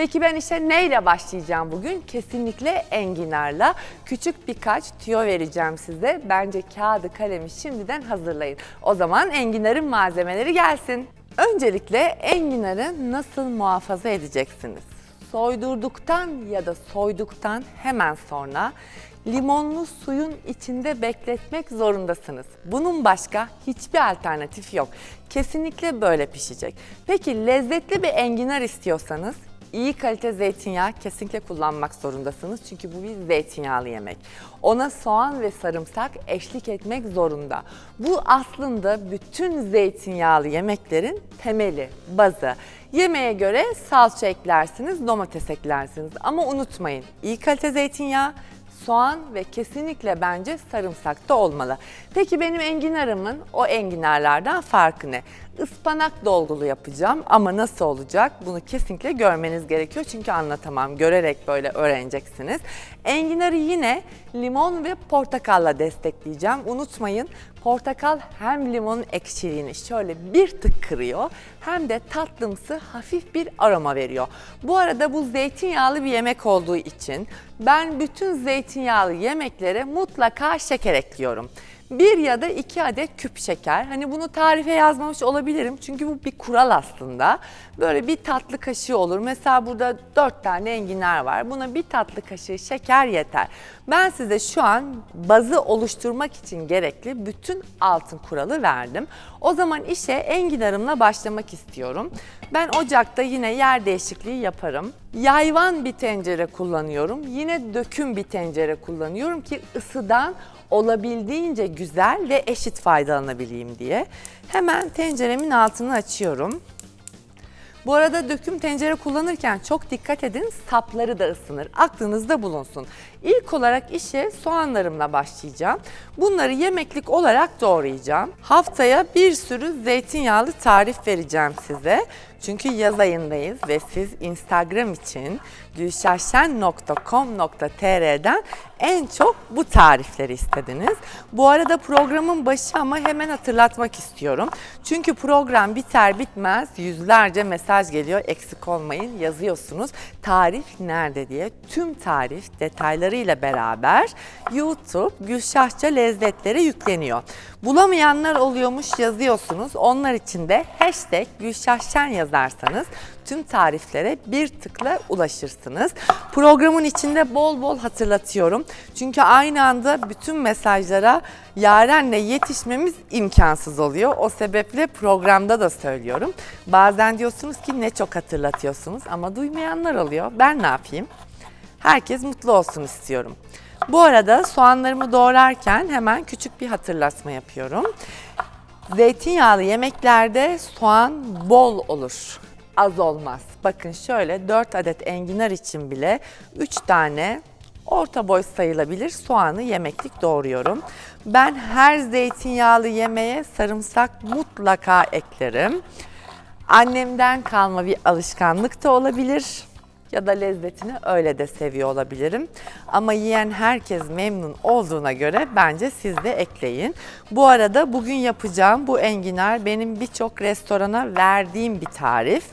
Peki ben işe neyle başlayacağım bugün? Kesinlikle enginarla. Küçük birkaç tüyo vereceğim size. Bence kağıdı kalemi şimdiden hazırlayın. O zaman enginarın malzemeleri gelsin. Öncelikle enginarı nasıl muhafaza edeceksiniz? Soydurduktan ya da soyduktan hemen sonra limonlu suyun içinde bekletmek zorundasınız. Bunun başka hiçbir alternatif yok. Kesinlikle böyle pişecek. Peki lezzetli bir enginar istiyorsanız iyi kalite zeytinyağı kesinlikle kullanmak zorundasınız. Çünkü bu bir zeytinyağlı yemek. Ona soğan ve sarımsak eşlik etmek zorunda. Bu aslında bütün zeytinyağlı yemeklerin temeli, bazı. Yemeğe göre salça eklersiniz, domates eklersiniz. Ama unutmayın iyi kalite zeytinyağı, soğan ve kesinlikle bence sarımsak da olmalı. Peki benim enginarımın o enginarlardan farkı ne? Ispanak dolgulu yapacağım ama nasıl olacak? Bunu kesinlikle görmeniz gerekiyor çünkü anlatamam. Görerek böyle öğreneceksiniz. Enginarı yine limon ve portakalla destekleyeceğim. Unutmayın portakal hem limonun ekşiliğini şöyle bir tık kırıyor hem de tatlımsı hafif bir aroma veriyor. Bu arada bu zeytinyağlı bir yemek olduğu için ben bütün zeytinyağlı yemeklere mutlaka şeker ekliyorum. Bir ya da iki adet küp şeker. Hani bunu tarife yazmamış olabilirim çünkü bu bir kural aslında. Böyle bir tatlı kaşığı olur. Mesela burada dört tane enginar var. Buna bir tatlı kaşığı şeker yeter. Ben size şu an bazı oluşturmak için gerekli bütün altın kuralı verdim. O zaman işe enginarımla başlamak istiyorum. Ben ocakta yine yer değişikliği yaparım. Yayvan bir tencere kullanıyorum. Yine döküm bir tencere kullanıyorum ki ısıdan olabildiğince güzel ve eşit faydalanabileyim diye. Hemen tenceremin altını açıyorum. Bu arada döküm tencere kullanırken çok dikkat edin sapları da ısınır. Aklınızda bulunsun. İlk olarak işe soğanlarımla başlayacağım. Bunları yemeklik olarak doğrayacağım. Haftaya bir sürü zeytinyağlı tarif vereceğim size. Çünkü yaz ayındayız ve siz Instagram için gülşahşen.com.tr'den en çok bu tarifleri istediniz. Bu arada programın başı ama hemen hatırlatmak istiyorum. Çünkü program biter bitmez yüzlerce mesaj geliyor. Eksik olmayın yazıyorsunuz. Tarif nerede diye. Tüm tarif detaylarıyla beraber YouTube Gülşahça Lezzetleri yükleniyor. Bulamayanlar oluyormuş yazıyorsunuz. Onlar için de hashtag Gülşahşen yazarsanız tüm tariflere bir tıkla ulaşırsınız. Programın içinde bol bol hatırlatıyorum. Çünkü aynı anda bütün mesajlara Yaren'le yetişmemiz imkansız oluyor. O sebeple programda da söylüyorum. Bazen diyorsunuz ki ne çok hatırlatıyorsunuz ama duymayanlar oluyor. Ben ne yapayım? Herkes mutlu olsun istiyorum. Bu arada soğanlarımı doğrarken hemen küçük bir hatırlatma yapıyorum. Zeytinyağlı yemeklerde soğan bol olur. Az olmaz. Bakın şöyle 4 adet enginar için bile 3 tane orta boy sayılabilir soğanı yemeklik doğruyorum. Ben her zeytinyağlı yemeğe sarımsak mutlaka eklerim. Annemden kalma bir alışkanlık da olabilir ya da lezzetini öyle de seviyor olabilirim. Ama yiyen herkes memnun olduğuna göre bence siz de ekleyin. Bu arada bugün yapacağım bu enginar benim birçok restorana verdiğim bir tarif.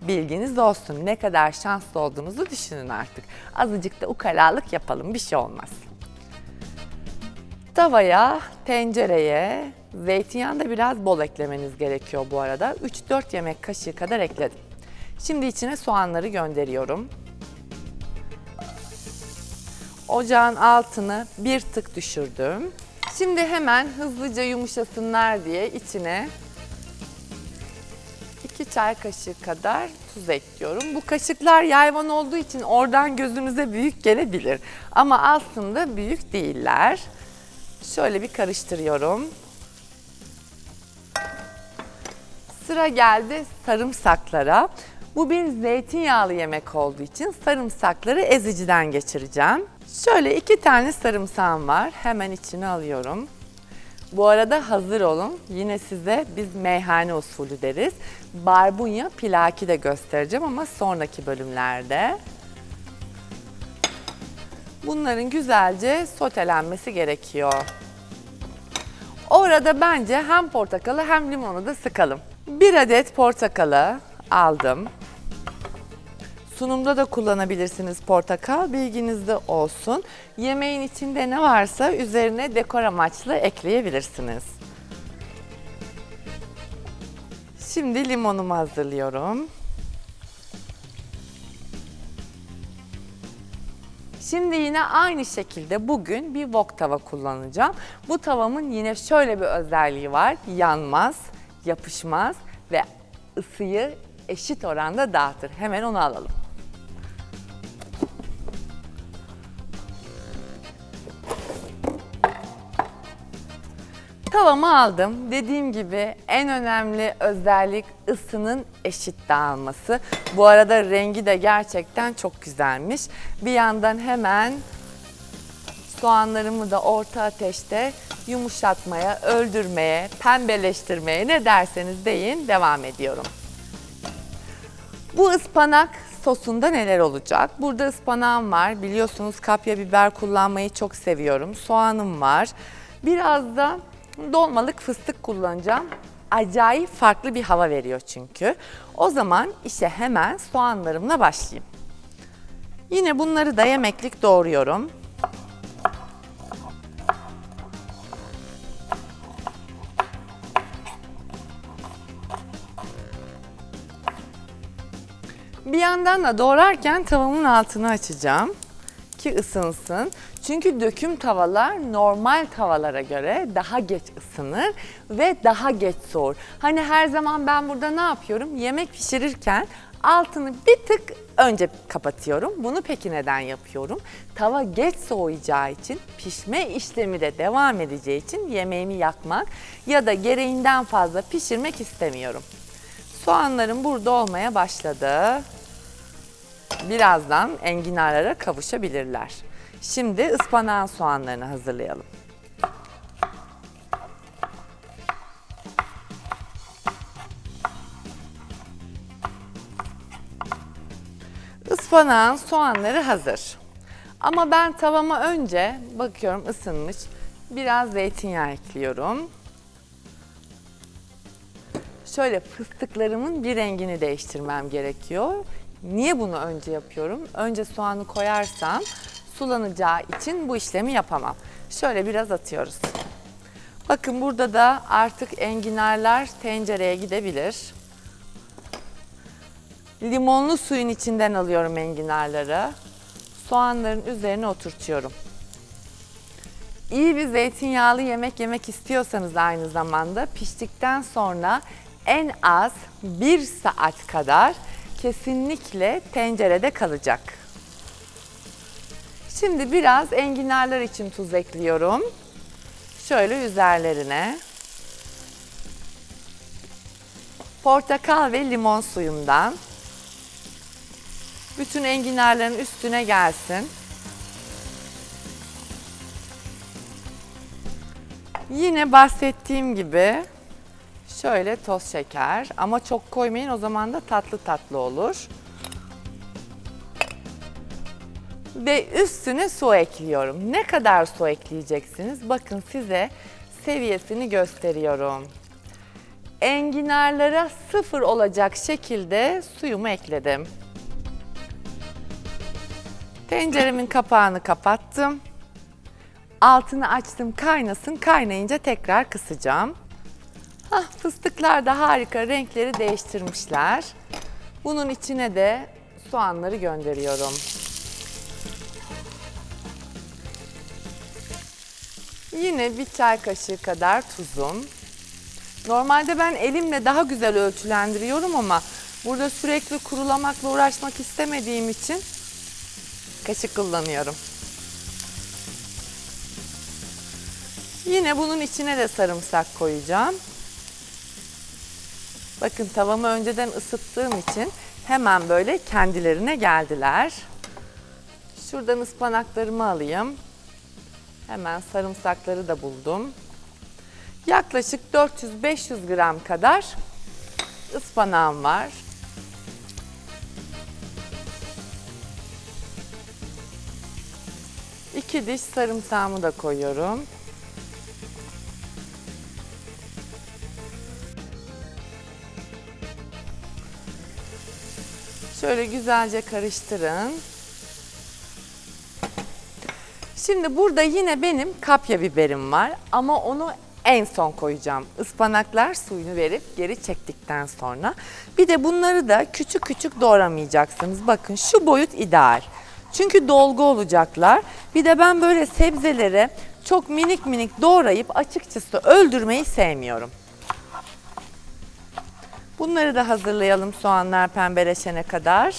Bilginiz olsun. Ne kadar şanslı olduğunuzu düşünün artık. Azıcık da ukalalık yapalım bir şey olmaz. Tavaya, tencereye zeytinyağı da biraz bol eklemeniz gerekiyor bu arada. 3-4 yemek kaşığı kadar ekledim. Şimdi içine soğanları gönderiyorum. Ocağın altını bir tık düşürdüm. Şimdi hemen hızlıca yumuşasınlar diye içine 2 çay kaşığı kadar tuz ekliyorum. Bu kaşıklar yayvan olduğu için oradan gözünüze büyük gelebilir. Ama aslında büyük değiller. Şöyle bir karıştırıyorum. Sıra geldi sarımsaklara. Bu bir zeytinyağlı yemek olduğu için sarımsakları eziciden geçireceğim. Şöyle iki tane sarımsağım var. Hemen içine alıyorum. Bu arada hazır olun. Yine size biz meyhane usulü deriz. Barbunya pilaki de göstereceğim ama sonraki bölümlerde. Bunların güzelce sotelenmesi gerekiyor. Orada bence hem portakalı hem limonu da sıkalım. Bir adet portakalı aldım. Sunumda da kullanabilirsiniz portakal. Bilginizde olsun. Yemeğin içinde ne varsa üzerine dekor amaçlı ekleyebilirsiniz. Şimdi limonumu hazırlıyorum. Şimdi yine aynı şekilde bugün bir wok tava kullanacağım. Bu tavamın yine şöyle bir özelliği var. Yanmaz, yapışmaz ve ısıyı eşit oranda dağıtır. Hemen onu alalım. Tavamı aldım. Dediğim gibi en önemli özellik ısının eşit dağılması. Bu arada rengi de gerçekten çok güzelmiş. Bir yandan hemen soğanlarımı da orta ateşte yumuşatmaya, öldürmeye, pembeleştirmeye ne derseniz deyin devam ediyorum. Bu ıspanak sosunda neler olacak? Burada ıspanağım var. Biliyorsunuz kapya biber kullanmayı çok seviyorum. Soğanım var. Biraz da dolmalık fıstık kullanacağım. Acayip farklı bir hava veriyor çünkü. O zaman işe hemen soğanlarımla başlayayım. Yine bunları da yemeklik doğruyorum. Bir yandan da doğrarken tavamın altını açacağım ki ısınsın. Çünkü döküm tavalar normal tavalara göre daha geç ısınır ve daha geç soğur. Hani her zaman ben burada ne yapıyorum? Yemek pişirirken altını bir tık önce kapatıyorum. Bunu peki neden yapıyorum? Tava geç soğuyacağı için, pişme işlemi de devam edeceği için yemeğimi yakmak ya da gereğinden fazla pişirmek istemiyorum. Soğanlarım burada olmaya başladı. Birazdan enginarlara kavuşabilirler. Şimdi ıspanağın soğanlarını hazırlayalım. Ispanağın soğanları hazır. Ama ben tavama önce bakıyorum ısınmış. Biraz zeytinyağı ekliyorum. Şöyle fıstıklarımın bir rengini değiştirmem gerekiyor. Niye bunu önce yapıyorum? Önce soğanı koyarsam sulanacağı için bu işlemi yapamam. Şöyle biraz atıyoruz. Bakın burada da artık enginarlar tencereye gidebilir. Limonlu suyun içinden alıyorum enginarları. Soğanların üzerine oturtuyorum. İyi bir zeytinyağlı yemek yemek istiyorsanız aynı zamanda piştikten sonra en az bir saat kadar kesinlikle tencerede kalacak. Şimdi biraz enginarlar için tuz ekliyorum. Şöyle üzerlerine. Portakal ve limon suyumdan. Bütün enginarların üstüne gelsin. Yine bahsettiğim gibi şöyle toz şeker ama çok koymayın o zaman da tatlı tatlı olur. Ve üstüne su ekliyorum. Ne kadar su ekleyeceksiniz? Bakın size seviyesini gösteriyorum. Enginarlara sıfır olacak şekilde suyumu ekledim. Tenceremin kapağını kapattım. Altını açtım kaynasın. Kaynayınca tekrar kısacağım. Hah, fıstıklar da harika renkleri değiştirmişler. Bunun içine de soğanları gönderiyorum. Yine bir çay kaşığı kadar tuzum. Normalde ben elimle daha güzel ölçülendiriyorum ama burada sürekli kurulamakla uğraşmak istemediğim için kaşık kullanıyorum. Yine bunun içine de sarımsak koyacağım. Bakın tavamı önceden ısıttığım için hemen böyle kendilerine geldiler. Şuradan ıspanaklarımı alayım. Hemen sarımsakları da buldum. Yaklaşık 400-500 gram kadar ıspanağım var. İki diş sarımsağımı da koyuyorum. Şöyle güzelce karıştırın. Şimdi burada yine benim kapya biberim var ama onu en son koyacağım. Ispanaklar suyunu verip geri çektikten sonra. Bir de bunları da küçük küçük doğramayacaksınız. Bakın şu boyut ideal. Çünkü dolgu olacaklar. Bir de ben böyle sebzeleri çok minik minik doğrayıp açıkçası öldürmeyi sevmiyorum. Bunları da hazırlayalım soğanlar pembeleşene kadar.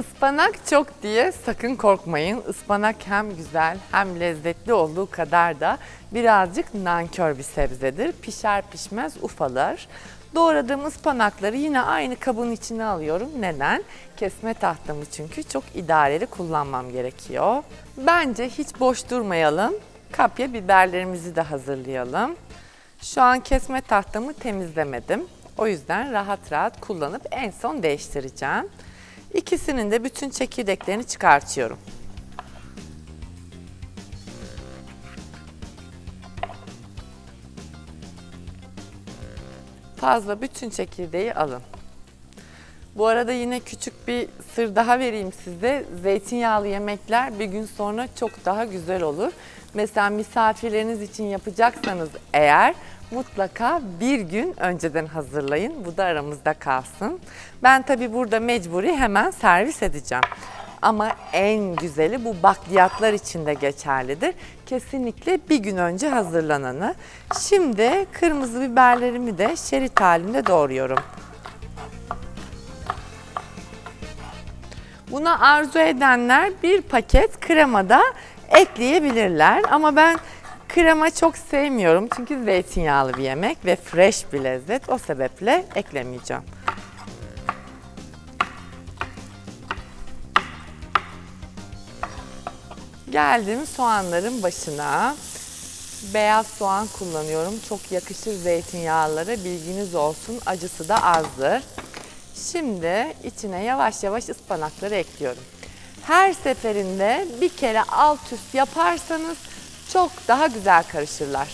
Ispanak çok diye sakın korkmayın. Ispanak hem güzel hem lezzetli olduğu kadar da birazcık nankör bir sebzedir. Pişer pişmez ufalır. Doğradığım ıspanakları yine aynı kabın içine alıyorum. Neden? Kesme tahtamı çünkü çok idareli kullanmam gerekiyor. Bence hiç boş durmayalım. Kapya biberlerimizi de hazırlayalım. Şu an kesme tahtamı temizlemedim. O yüzden rahat rahat kullanıp en son değiştireceğim. İkisinin de bütün çekirdeklerini çıkartıyorum. Fazla bütün çekirdeği alın. Bu arada yine küçük bir sır daha vereyim size. Zeytinyağlı yemekler bir gün sonra çok daha güzel olur. Mesela misafirleriniz için yapacaksanız eğer mutlaka bir gün önceden hazırlayın. Bu da aramızda kalsın. Ben tabii burada mecburi hemen servis edeceğim. Ama en güzeli bu bakliyatlar için de geçerlidir. Kesinlikle bir gün önce hazırlananı. Şimdi kırmızı biberlerimi de şerit halinde doğruyorum. Buna arzu edenler bir paket kremada ekleyebilirler. Ama ben krema çok sevmiyorum çünkü zeytinyağlı bir yemek ve fresh bir lezzet. O sebeple eklemeyeceğim. Geldim soğanların başına. Beyaz soğan kullanıyorum. Çok yakışır zeytinyağlara. Bilginiz olsun. Acısı da azdır. Şimdi içine yavaş yavaş ıspanakları ekliyorum. Her seferinde bir kere alt üst yaparsanız çok daha güzel karışırlar.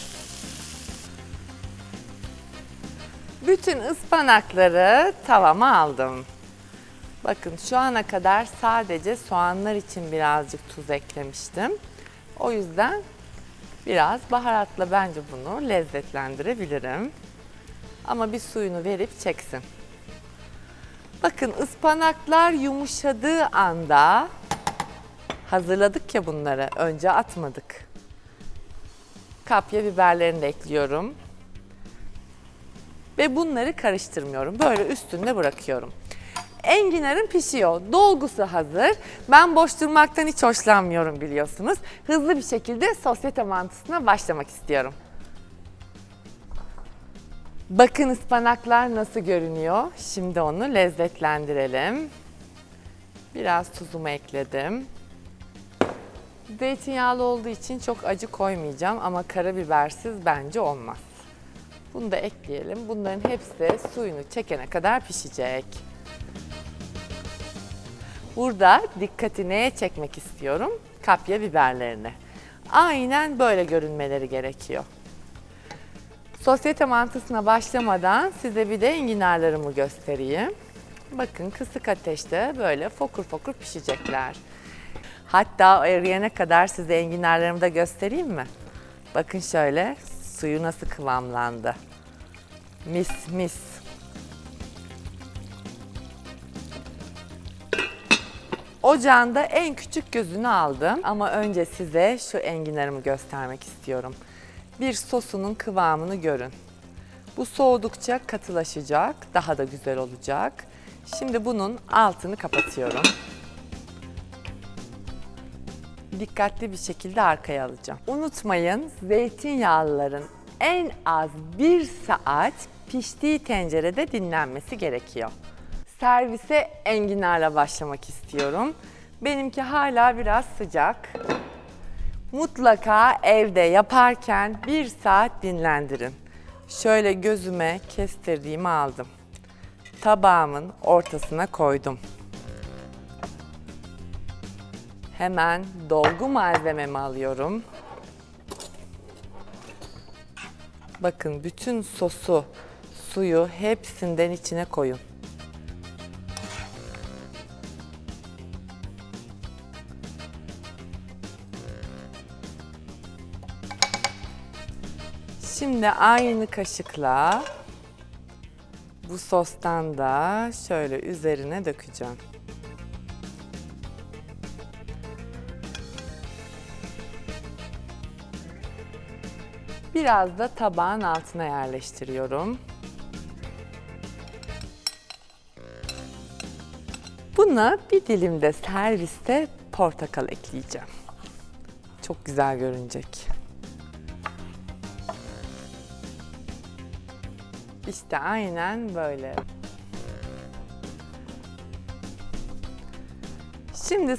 Bütün ıspanakları tavama aldım. Bakın şu ana kadar sadece soğanlar için birazcık tuz eklemiştim. O yüzden biraz baharatla bence bunu lezzetlendirebilirim. Ama bir suyunu verip çeksin. Bakın ıspanaklar yumuşadığı anda hazırladık ya bunları. Önce atmadık. Kapya biberlerini de ekliyorum. Ve bunları karıştırmıyorum. Böyle üstünde bırakıyorum. Enginarım pişiyor. Dolgusu hazır. Ben boş durmaktan hiç hoşlanmıyorum biliyorsunuz. Hızlı bir şekilde sosyete mantısına başlamak istiyorum. Bakın ıspanaklar nasıl görünüyor. Şimdi onu lezzetlendirelim. Biraz tuzumu ekledim. Zeytinyağlı olduğu için çok acı koymayacağım ama karabibersiz bence olmaz. Bunu da ekleyelim. Bunların hepsi suyunu çekene kadar pişecek. Burada dikkati neye çekmek istiyorum? Kapya biberlerine. Aynen böyle görünmeleri gerekiyor. Sosyete mantısına başlamadan size bir de enginarlarımı göstereyim. Bakın kısık ateşte böyle fokur fokur pişecekler. Hatta eriyene kadar size enginarlarımı da göstereyim mi? Bakın şöyle suyu nasıl kıvamlandı. Mis mis. Ocağında en küçük gözünü aldım ama önce size şu enginarımı göstermek istiyorum. Bir sosunun kıvamını görün. Bu soğudukça katılaşacak, daha da güzel olacak. Şimdi bunun altını kapatıyorum. Dikkatli bir şekilde arkaya alacağım. Unutmayın zeytinyağlıların en az bir saat piştiği tencerede dinlenmesi gerekiyor. Servise enginarla başlamak istiyorum. Benimki hala biraz sıcak. Mutlaka evde yaparken bir saat dinlendirin. Şöyle gözüme kestirdiğimi aldım. Tabağımın ortasına koydum. Hemen dolgu malzememi alıyorum. Bakın bütün sosu, suyu hepsinden içine koyun. Şimdi aynı kaşıkla bu sostan da şöyle üzerine dökeceğim. Biraz da tabağın altına yerleştiriyorum. Buna bir dilim de serviste portakal ekleyeceğim. Çok güzel görünecek. İşte aynen böyle. Şimdi